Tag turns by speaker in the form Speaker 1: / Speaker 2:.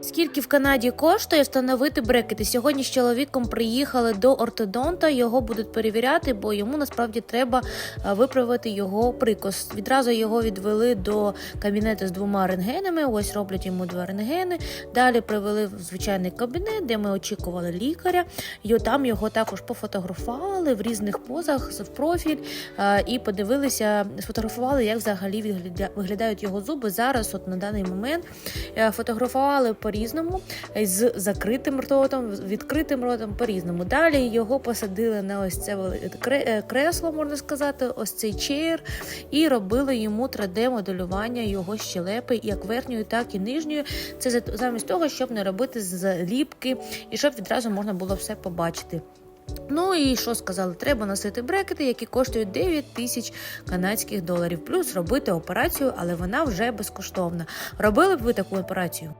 Speaker 1: Скільки в Канаді коштує встановити брекети? Сьогодні з чоловіком приїхали до ортодонта. Його будуть перевіряти, бо йому насправді треба е, виправити його прикос. Відразу його відвели до кабінету з двома рентгенами. Ось роблять йому два рентгени. Далі привели в звичайний кабінет, де ми очікували лікаря. І там його також пофотографували в різних позах в профіль е, і подивилися, сфотографували, як взагалі виглядають його зуби зараз. От на даний момент Е, фотографували по-різному е, з закритим ротом, відкритим ротом по-різному. Далі його посадили на ось це е, кресло, можна сказати, ось цей чеєр, і робили йому 3D-моделювання його щелепи, як верхньої, так і нижньої. Це замість того, щоб не робити заліпки і щоб відразу можна було все побачити. Ну і що сказали? Треба носити брекети, які коштують 9 тисяч канадських доларів, плюс робити операцію, але вона вже безкоштовна. Робили б ви таку операцію?